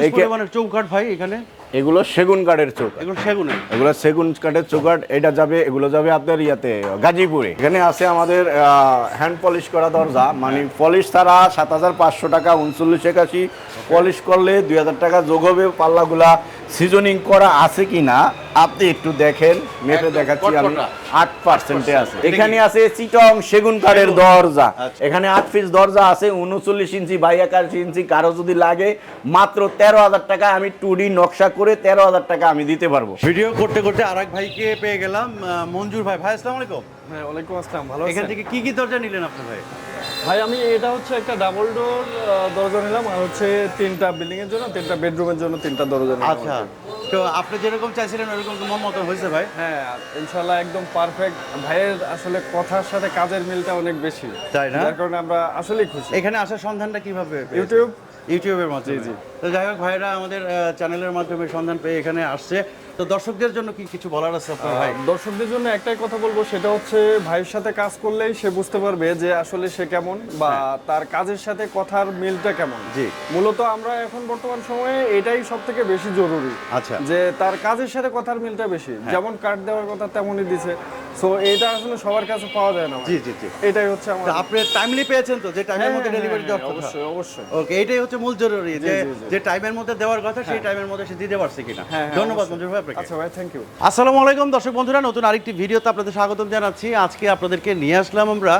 Huge পরিমাণের চৌকাঠ ভাই এখানে? এগুলো সেগুন কাঠের চৌকাঠ। এগুলো সেগুনের। এগুলো সেগুন কাঠের চৌকাঠ এটা যাবে এগুলো যাবে আপনার ইয়াতে গাজীপুরে। এখানে আছে আমাদের হ্যান্ড পলিশ করা দরজা মানে পলিশ ছাড়া সাত হাজার পাঁচশো টাকা উনচল্লিশ একাশি। পলিশ করলে দুই হাজার টাকা যোগ হবে পাল্লাগুলা সিজনিং করা আছে কি না আপনি একটু দেখেন মেপে দেখাচ্ছি আমি। আট পার্সেন্টে আছে। এখানে আছে চিটং সেগুন কাঠের দরজা। আচ্ছা। এখানে আট পিস দরজা আছে উনচল্লিশ ইঞ্চি বাই একাশি ইঞ্চি কারও যদি লাগে মাত্র তেরো হাজার টাকা আমি টু ডি নকশা করে তেরো হাজার টাকা আমি দিতে পারব। ভিডিও করতে করতে আরেক ভাইকে পেয়ে গেলাম মঞ্জুর ভাই। ভাই আসসালামু আলাইকুম। হ্যাঁ ওয়ালাইকুম আসসালাম। ভালো এখান থেকে কি কি দরজা নিলেন আপনি ভাই? ভাই আমি এটা হচ্ছে একটা ডাবল ডোর দরজা নিলাম আর হচ্ছে তিনটা বিল্ডিং এর জন্য তিনটা বেডরুমের জন্য তিনটা দরজা আচ্ছা। তো আপনি যেরকম চাইছিলেন ওরকম তো মন মতন হয়েছে ভাই। হ্যাঁ ইনশাল্লাহ একদম পারফেক্ট ভাইয়ের আসলে কথার সাথে কাজের মিলটা অনেক বেশি। তাই না? যার কারণে আমরা আসলেই খুশি। এখানে আসার সন্ধানটা কীভাবে ইউটিউব ইউটিউবের মাধ্যমে। তো যাই হোক ভাইরা আমাদের চ্যানেলের মাধ্যমে সন্ধান পেয়ে এখানে আসছে। তো দর্শকদের জন্য কি কিছু বলার আছে আপনার ভাই? দর্শকদের জন্য একটাই কথা বলব সেটা হচ্ছে ভাইয়ের সাথে কাজ করলেই সে বুঝতে পারবে যে আসলে সে কেমন বা তার কাজের সাথে কথার মিলটা কেমন। জি। মূলত আমরা এখন বর্তমান সময়ে এটাই সব থেকে বেশি জরুরি আচ্ছা। যে তার কাজের সাথে কথার মিলটা বেশি। যেমন কাট দেওয়ার কথা তেমনই দিছে। সো এটা আসলে সবার কাছে পাওয়া যায় না জি জি জি। এটাই হচ্ছে আমার আপনি টাইমলি পেয়েছেন তো? যে টাইমের হ্যাঁ, মধ্যে হ্যাঁ, ডেলিভারি দেওয়ার হ্যাঁ, কথা। অবশ্যই অবশ্যই। ওকে এটাই হচ্ছে মূল জরুরি যে। যে টাইমের মধ্যে দেওয়ার কথা সেই টাইমের মধ্যে সে দিতে পারছে কিনা। হ্যাঁ, হ্যাঁ, ধন্যবাদ। মঞ্জুর ভাই আপনাকে। আচ্ছা ভাই থ্যাংক ইউ আসসালামু আলাইকুম দর্শক বন্ধুরা নতুন আরেকটি ভিডিওতে আপনাদের স্বাগতম জানাচ্ছি। আজকে আপনাদেরকে নিয়ে আসলাম আমরা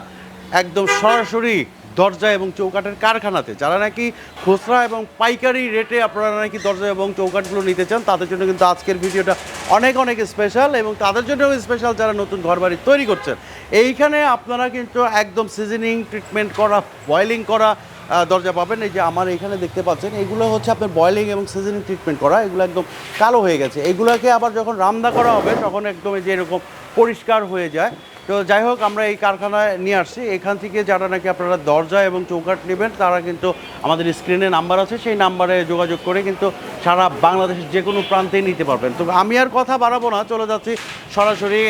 একদম সরাসরি দরজা এবং চৌকাঠের কারখানাতে। যারা নাকি খুচরা এবং পাইকারি রেটে আপনারা নাকি দরজা এবং চৌকাঠগুলো নিতে চান, তাদের জন্য কিন্তু আজকের ভিডিওটা অনেক অনেক স্পেশাল এবং তাদের জন্য স্পেশাল যারা নতুন ঘরবাড়ি তৈরি করছেন। এইখানে আপনারা কিন্তু একদম সিজনিং ট্রিটমেন্ট করা বয়েলিং করা দরজা পাবেন। এই যে আমার এখানে দেখতে পাচ্ছেন, এগুলো হচ্ছে আপনার বয়েলিং এবং সিজনিং ট্রিটমেন্ট করা। এগুলো একদম কালো হয়ে গেছে। এগুলোকে আবার যখন রান্না করা হবে, তখন একদম এই যে এরকম পরিষ্কার হয়ে যায়। তো যাই হোক, আমরা এই কারখানায় নিয়ে আসছি। এখান থেকে যারা নাকি আপনারা দরজা এবং চৌকাট নেবেন, তারা কিন্তু আমাদের স্ক্রিনে নাম্বার আছে, সেই নাম্বারে যোগাযোগ করে কিন্তু সারা বাংলাদেশের যে কোনো প্রান্তেই নিতে পারবেন। তো আমি আর কথা বাড়াবো না চলে যাচ্ছি সরাসরি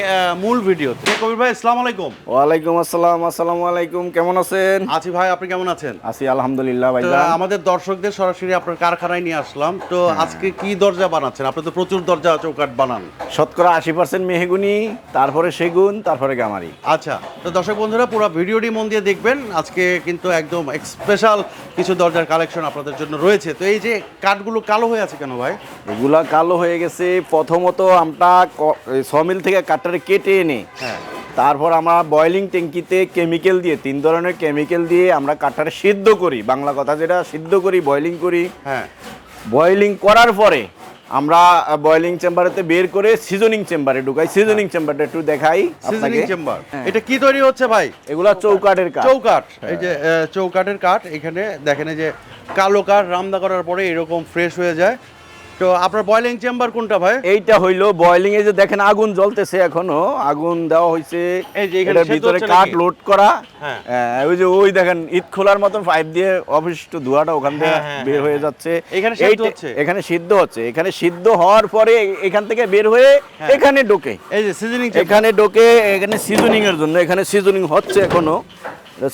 মূল ভিডিওতে। কবির ভাই আসসালামু আলাইকুম। ওয়ালাইকুম আসসালাম আসসালামু আলাইকুম কেমন আছেন? আছি ভাই আপনি কেমন আছেন? আছি আলহামদুলিল্লাহ ভাইজান আমাদের দর্শকদের সরাসরি আপনার কারখানায় নিয়ে আসলাম। তো আজকে কি দরজা বানাচ্ছেন? আপনি তো প্রচুর দরজা চৌকাঠ বানান। শতকরা আশি পার্সেন্ট মেহেগুনি তারপরে সেগুন তারপরে গামারি। আচ্ছা তো দর্শক বন্ধুরা পুরো ভিডিওটি মন দিয়ে দেখবেন। আজকে কিন্তু একদম স্পেশাল কিছু দরজার কালেকশন আপনাদের জন্য রয়েছে। তো এই যে কাঠগুলো কালো হয়ে আছে কেন ভাই? এগুলা কালো হয়ে গেছে। প্রথমত আমরা সমিল থেকে কাঠটা কেটে এনে হ্যাঁ। তারপর আমরা বয়লিং ট্যাঙ্কিতে কেমিক্যাল দিয়ে তিন ধরনের কেমিক্যাল দিয়ে আমরা কাঠটা সিদ্ধ করি। বাংলা কথা যেটা সিদ্ধ করি বয়লিং করি। হ্যাঁ। বয়লিং করার পরে আমরা বয়লিং চেম্বারেতে বের করে সিজনিং চেম্বারে ঢুকাই। সিজনিং চেম্বারটা একটু দেখাই সিজনিং চেম্বার হ্যাঁ। এটা কি তৈরি হচ্ছে ভাই? এগুলা চৌকাঠের কাঠ। চৌকাঠ। এই যে চৌকাটের চৌকাঠের কাঠ এখানে দেখেন এই যে কালো কাঠ রান্না করার পরে এরকম ফ্রেশ হয়ে যায়। তো আপনার বয়লিং চেম্বার কোনটা ভাই? এইটা হইল বয়লিং এ যে দেখেন আগুন জ্বলতেছে এখনও। আগুন দেওয়া হয়েছে এই যে এখানে ভিতরে কাঠ লোড করা। হ্যাঁ। হ্যাঁ, ওই যে ওই দেখেন ঈদ খোলার মতন পাইপ দিয়ে অবশিষ্ট ধোঁয়াটা ওখান থেকে হ্যাঁ, বের হ্যাঁ, যাচ্ছে। এখানে সিদ্ধ হচ্ছে? এখানে সিদ্ধ হচ্ছে। এখানে সিদ্ধ হওয়ার পরে এখান থেকে বের হয়ে হ্যাঁ। এখানে ঢোকে। এই যে সিজনিং এখানে ঢোকে এখানে সিজনিং এর জন্য। এখানে সিজনিং হচ্ছে এখনও।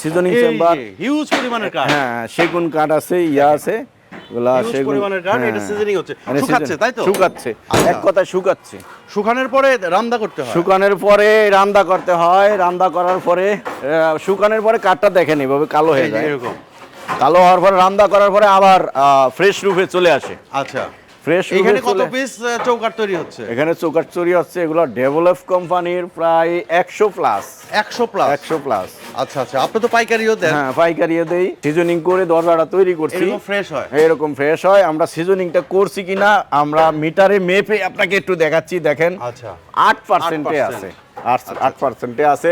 সিজনিং চেম্বার হিউজ পরিমাণের কাঠ। হ্যাঁ সেগুন কাঠ আছে ইয়া আছে। এগুলা এটা হ্যাঁ। হচ্ছে। মানে শুকাচ্ছে, তাই তো? শুকাচ্ছে আচ্ছা। এক কথায় শুকাচ্ছে শুকানোর পরে করতে হয় শুকানোর পরে রান্না করতে হয় রান্না করার পরে শুকানোর পরে কাঠটা দেখেন এভাবে কালো হয়ে যায় এরকম কালো হওয়ার পরে রান্না করার পরে আবার ফ্রেশ রূপে চলে আসে আচ্ছা ফ্রেশ এখানে কত পিস তৈরি হচ্ছে? এখানে চৌকাট চুরি হচ্ছে এগুলো ডেভেলপ কোম্পানির প্রায় একশো প্লাস একশো প্লাস একশো প্লাস আচ্ছা আচ্ছা আপনি তো পাইকারিও দেন। হ্যাঁ পাইকারিয়ে দেই। সিজনিং করে দরজাটা তৈরি করছি। এরকম ফ্রেশ হয়? এরকম ফ্রেশ হয়। আমরা সিজনিংটা করছি কিনা আমরা মিটারে মেপে আপনাকে একটু দেখাচ্ছি দেখেন। আচ্ছা। আট পার্সেন্টে আছে। আট পার্সেন্টে আছে।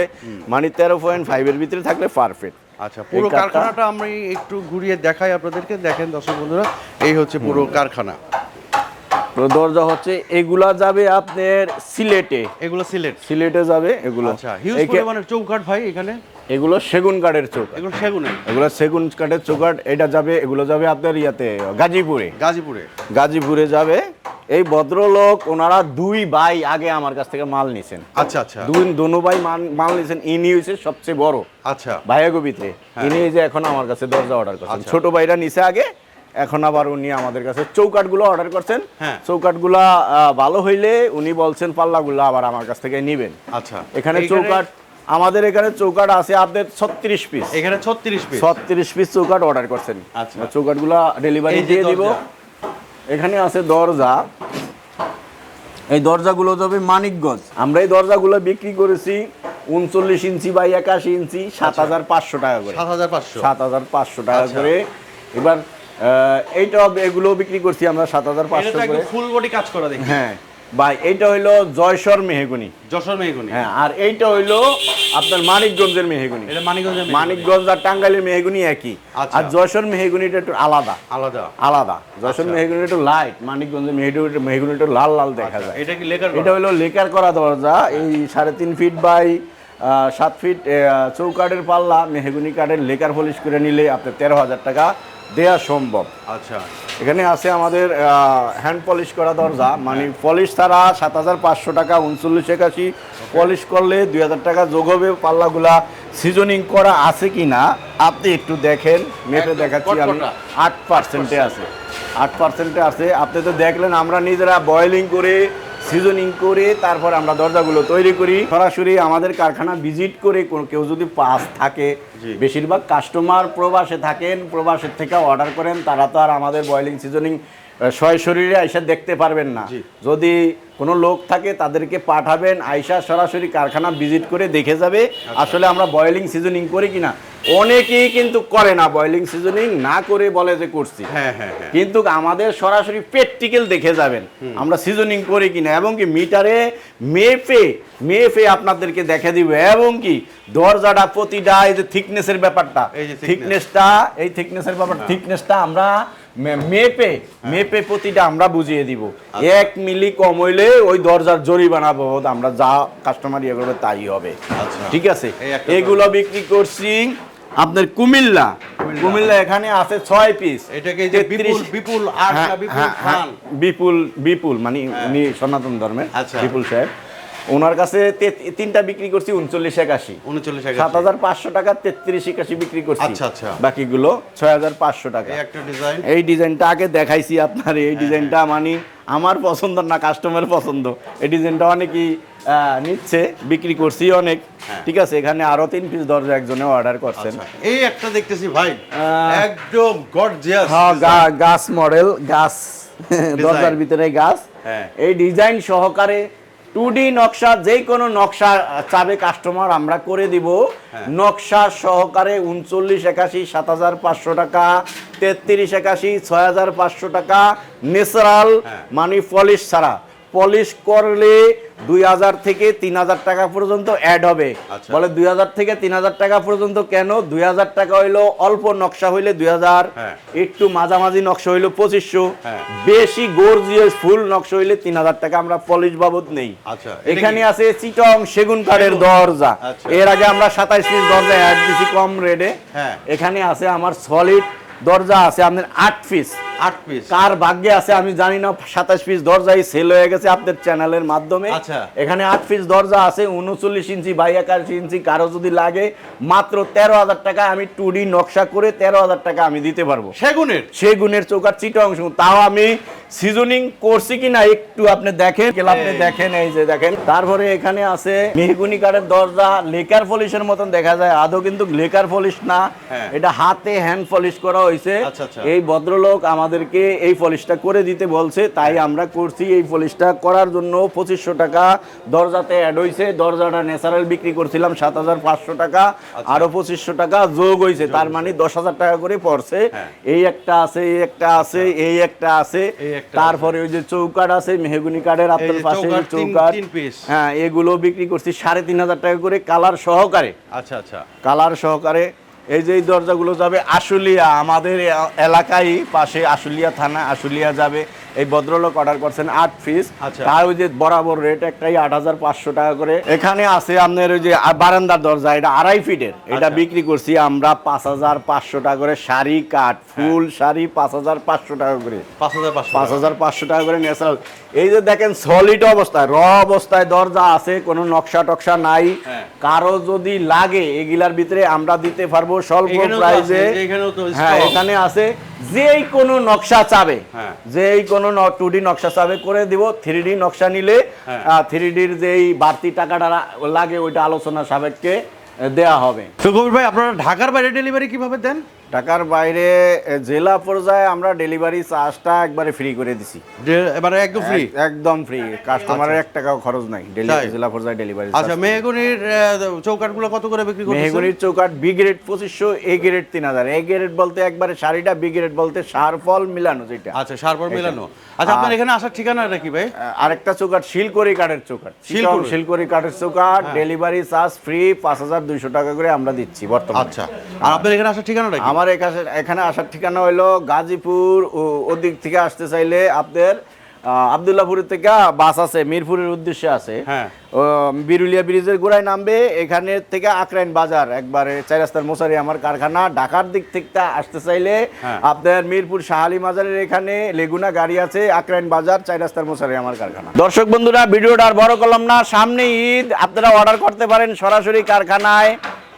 মানে তেরো পয়েন্ট ফাইভের ভিতরে থাকলে পারফেক্ট আচ্ছা পুরো কারখানাটা আমি একটু ঘুরিয়ে দেখাই আপনাদেরকে। দেখেন দর্শক বন্ধুরা এই হচ্ছে পুরো কারখানা। দরজা হচ্ছে এগুলা যাবে আপনার সিলেটে। এগুলো সিলেট। সিলেটে যাবে এগুলো। আচ্ছা হিউজ পরিমাণের চৌকাঠ ভাই এখানে? এগুলো সেগুন কাঠের চৌক এগুলো সেগুনের এগুলো সেগুন কাঠের চৌকাঠ এটা যাবে এগুলো যাবে আপনার ইয়াতে গাজীপুরে। গাজীপুরে? গাজীপুরে যাবে। এই ভদ্রলোক ওনারা দুই ভাই আগে আমার কাছ থেকে মাল নিছেন। আচ্ছা আচ্ছা। দুই দোনো ভাই মাল নিছেন ইনি হয়েছে সবচেয়ে বড়। আচ্ছা। ভাইয়াগো ভিতরে ইনি এই যে এখন আমার কাছে দরজা অর্ডার করছেন। আচ্ছা। ছোট ভাইরা নিছে আগে এখন আবার উনি আমাদের কাছে চৌকাটগুলো অর্ডার করছেন। হ্যাঁ। চৌকাটগুলো ভালো হইলে উনি বলছেন পাল্লাগুলো আবার আমার কাছ থেকে নেবেন। আচ্ছা। এখানে চৌকাট আমাদের এখানে চৌকাট আছে আপনাদের ছত্রিশ পিস এখানে ছত্রিশ পিস ছত্রিশ পিস চৌকাট অর্ডার করছেন। আচ্ছা। চৌকাটগুলো ডেলিভারি দিয়ে দিব। এখানে আছে দরজা। এই দরজাগুলো যাবে মানিকগঞ্জ। আমরা এই দরজাগুলো বিক্রি করেছি উনচল্লিশ ইঞ্চি বাই একাশি ইঞ্চি সাত হাজার পাঁচশো টাকা করে। সাত হাজার পাঁচশো। সাত হাজার পাঁচশো টাকা আচ্ছা। করে। এবার এইটা এগুলো বিক্রি করছি আমরা সাত হাজার এটা পাঁচশো ফুল বডি কাজ করা দেখি। হ্যাঁ বা এইটা হইল জয়সর মেহেগুনি। যশোর মেহগুনি। হ্যাঁ আর এইটা হইল আপনার মানিকগঞ্জের মেহেগুনি। এটা মানিকগঞ্জের মানিকগঞ্জ আর টাঙ্গাইলের মেহগুনি একই। আচ্ছা। আর যশোর মেহগুনিটা একটু আলাদা। আলাদা। আলাদা। যশোর আচ্ছা। একটু লাইট মানিকগঞ্জের মেহগুনি মেহগুনি একটু লাল লাল দেখা যায়। এটা কি লেকার এটা হলো লেকার করা দরজা। এই সাড়ে তিন ফিট বাই সাত ফিট চৌকাঠের পাল্লা। মেহগুনি কাঠের লেকার পলিশ করে নিলে আপনার তেরো হাজার টাকা। দেওয়া সম্ভব। আচ্ছা। এখানে আছে আমাদের হ্যান্ড পলিশ করা দরজা। মানে পলিশ ছাড়া সাত হাজার পাঁচশো টাকা উনচল্লিশ একাশি। পলিশ করলে দুই হাজার টাকা যোগ হবে। পাল্লাগুলা সিজনিং করা আছে কি না আপনি একটু দেখেন। মেপে দেখাচ্ছি আমি। আট পার্সেন্টে আছে। আট পার্সেন্টে আছে। আপনি তো দেখলেন আমরা নিজেরা বয়েলিং করে সিজনিং করে তারপর আমরা দরজাগুলো তৈরি করি। সরাসরি আমাদের কারখানা ভিজিট করে কেউ যদি পাস থাকে বেশিরভাগ কাস্টমার প্রবাসে থাকেন প্রবাসের থেকে অর্ডার করেন তারা তো আর আমাদের বয়লিং সিজনিং সয় শরীরে আইসা দেখতে পারবেন না। যদি কোনো লোক থাকে তাদেরকে পাঠাবেন আইসা সরাসরি কারখানা ভিজিট করে দেখে যাবে আচ্ছা। আসলে আমরা বয়েলিং সিজনিং করি কিনা। অনেকেই কিন্তু করে না বয়লিং সিজনিং না করে বলে যে করছি। হ্যাঁ হ্যাঁ হ্যাঁ। কিন্তু আমাদের সরাসরি প্র্যাকটিক্যাল দেখে যাবেন আমরা সিজনিং করি কিনা এবং কি মিটারে মেপে মেপে আপনাদেরকে দেখে দিব এবং কি দরজাটা প্রতিটা এই যে থিকনেসের ব্যাপারটা এই যে থিকনেসটা এই থিকনেসের ব্যাপার থিকনেসটা আমরা মেপে মেপে প্রতিটা আমরা বুঝিয়ে দিব। এক মিলি কম হইলে ওই দরজার জরিমানা বাবদ আমরা যা কাস্টমার ইয়ে করবে তাই হবে। আচ্ছা। ঠিক আছে? এগুলো বিক্রি করছি আপনার কুমিল্লা। কুমিল্লা। এখানে আছে ছয় পিস এটাকে যে বিপুল বিপুল আট বিপুল বিপুল বিপুল মানে উনি সনাতন ধর্মের আচ্ছা। বিপুল সাহেব। ওনার কাছে তিনটা বিক্রি করছি উনচল্লিশ একাশি। উনচল্লিশ সাত হাজার পাঁচশো টাকা তেত্রিশ একাশি বিক্রি করছি। আচ্ছা, আচ্ছা। বাকিগুলো ছয় হাজার পাঁচশো টাকা। এই একটা ডিজাইন। এই ডিজাইনটা আগে দেখাইছি আপনার হ্যাঁ, এই ডিজাইনটা মানে আমার পছন্দ না কাস্টমার পছন্দ। এই ডিজাইনটা অনেকই নিচ্ছে বিক্রি করছি অনেক। হ্যাঁ। ঠিক আছে এখানে আরও তিন পিস দরজা একজনে অর্ডার করছেন। আচ্ছা এই একটা দেখতেছি ভাই। একদম গর্জিয়াস হ্যাঁ গাছ মডেল গাছ। দরজার ভিতরে গাছ। হ্যাঁ। এই ডিজাইন সহকারে টু ডি নকশা যে কোনো নকশা চাবে কাস্টমার আমরা করে দিব। হ্যাঁ। নকশা সহকারে উনচল্লিশ একাশি সাত হাজার পাঁচশো টাকা তেত্রিশ একাশি ছয় হাজার পাঁচশো টাকা ন্যাচারাল মানি মানে পলিশ ছাড়া। পলিশ করলে দুই হাজার থেকে তিন হাজার টাকা পর্যন্ত অ্যাড হবে আচ্ছা। বলে দুই হাজার থেকে তিন হাজার টাকা পর্যন্ত কেন দুই হাজার টাকা হইল অল্প নকশা হইলে দুই হাজার হ্যাঁ। একটু মাঝামাঝি নকশা হইল পঁচিশশো হ্যাঁ। বেশি গর্জিয়াস ফুল নকশা হইলে তিন হাজার টাকা আমরা পলিশ বাবদ নেই আচ্ছা, এখানে আছে চিটং সেগুন কাঠের দরজা আচ্ছা। এর আগে আমরা সাতাইশ পিস দরজা অ্যাড দিছি কম রেটে হ্যাঁ। এখানে আছে আমার সলিড দরজা আছে আপনার আট পিস আট পিস কার ভাগ্যে আছে আমি জানি না সাতাশ পিস দরজাই সেল হয়ে গেছে আপনার চ্যানেলের মাধ্যমে। আচ্ছা। এখানে আট পিস দরজা আছে উনচল্লিশ ইঞ্চি বাই একাশি ইঞ্চি কারও যদি লাগে মাত্র তেরো হাজার টাকা আমি টু ডি নকশা করে তেরো হাজার টাকা আমি দিতে পারব। সেগুনের? সেগুনের চৌকার চিটা অংশ তাও আমি সিজনিং করছি কিনা একটু আপনি দেখেন আপনি দেখেন এই যে দেখেন। তারপরে এখানে আছে মেহগুনি কাঠের দরজা লেকার পলিশের মতন দেখা যায়। আদৌ কিন্তু লেকার পলিশ না হ্যাঁ। এটা হাতে হ্যান্ড পলিশ করা হয়েছে। আচ্ছা, আচ্ছা। এই ভদ্রলোক আমাদেরকে এই পলিশটা করে দিতে বলছে তাই। আমরা করছি এই পলিশটা। করার জন্য পঁচিশশো টাকা দরজাতে অ্যাড হয়েছে দরজাটা ন্যাচারাল বিক্রি করছিলাম সাত হাজার পাঁচশো টাকা আচ্ছা। আরও পঁচিশশো টাকা যোগ হয়েছে তার মানে দশ হাজার টাকা করে পড়ছে। হ্যাঁ। এই একটা আছে এই একটা আছে এই একটা আছে। তারপরে ওই যে চৌকাট আছে মেহগুনি কাঠের আপনার পাশে চৌকাট হ্যাঁ এগুলো বিক্রি করছি সাড়ে তিন হাজার টাকা করে কালার সহকারে। আচ্ছা আচ্ছা। কালার সহকারে। এই যে দরজাগুলো যাবে আশুলিয়া আমাদের এলাকায় পাশে আশুলিয়া থানা আশুলিয়া যাবে। এই ভদ্রলোক অর্ডার করছেন আট পিস আচ্ছা। তার ওই যে বরাবর রেট একটাই আট হাজার পাঁচশো টাকা করে। এখানে আছে আপনার ওই যে বারান্দার দরজা এটা আড়াই ফিটের এটা আচ্ছা। বিক্রি করছি আমরা পাঁচ হাজার পাঁচশো টাকা করে। শাড়ি কাঠ ফুল শাড়ি পাঁচ হাজার পাঁচশো টাকা করে। পাঁচ হাজার পাঁচশো টাকা। করে ন্যাচারাল এই যে দেখেন সলিড অবস্থায় র অবস্থায় দরজা আছে কোনো নকশা টকশা নাই। হ্যাঁ। কারও যদি লাগে এগুলার ভিতরে আমরা দিতে পারব স্বল্প প্রাইসে হ্যাঁ এখানে আছে। যেই কোনো নকশা চাবে হ্যাঁ। যেই কোনো টু ডি নকশা চাবে করে দিব থ্রি ডি নকশা নিলে হ্যাঁ। থ্রি ডির যেই বাড়তি টাকাটা লাগে ওইটা আলোচনা সাপেক্ষে দেয়া হবে তো কবির ভাই আপনারা ঢাকার বাইরে ডেলিভারি কীভাবে দেন ঢাকার বাইরে জেলা পর্যায়ে আমরা ডেলিভারি চার্জটা একবারে ফ্রি করে দিছি। এবারে একদম ফ্রি একদম ফ্রি কাস্টমারের এক টাকাও খরচ নাই। জেলা পর্যায়ে ডেলিভারি আচ্ছা মেহগুনির চৌকাটগুলো কত করে বিক্রি করছেন মেহগুনির চৌকাট বি গ্রেড পঁচিশশো এ গ্রেড তিন হাজার। এ গ্রেড বলতে একবারে শাড়িটা বি গ্রেড বলতে সার ফল মিলানো যেটা। আচ্ছা সারপর মেলানো। আচ্ছা আপনার এখানে আসার ঠিকানাটা কি ভাই? আরেকটা চৌকাট শিলকরি কাঠের চৌকাট? শিলকড়ি। কাঠের চৌকাট ডেলিভারি চার্জ ফ্রি পাঁচ হাজার দুইশো টাকা করে আমরা দিচ্ছি বর্তমানে। আচ্ছা। আর আপনার এখানে আসার ঠিকানাটা কি? আমার এখানে এখানে আসার ঠিকানা হলো গাজীপুর ও ওদিক থেকে আসতে চাইলে আপনার আহ, আবদুল্লাহপুরের থেকে বাস আছে মিরপুরের উদ্দেশ্যে আছে হ্যাঁ। বিরুলিয়া ব্রিজের গোড়ায় নামবে এখানে থেকে আকরাইন বাজার একবারে চার রাস্তার মোসারি আমার কারখানা ঢাকার দিক থেকে আসতে চাইলে হ্যাঁ। আপনার মিরপুর শাহালি মাজারের এখানে লেগুনা গাড়ি আছে আকরাইন বাজার চার রাস্তার মোসারি আমার কারখানা দর্শক বন্ধুরা ভিডিওটা আর বড় করলাম না সামনে ঈদ আপনারা অর্ডার করতে পারেন সরাসরি কারখানায়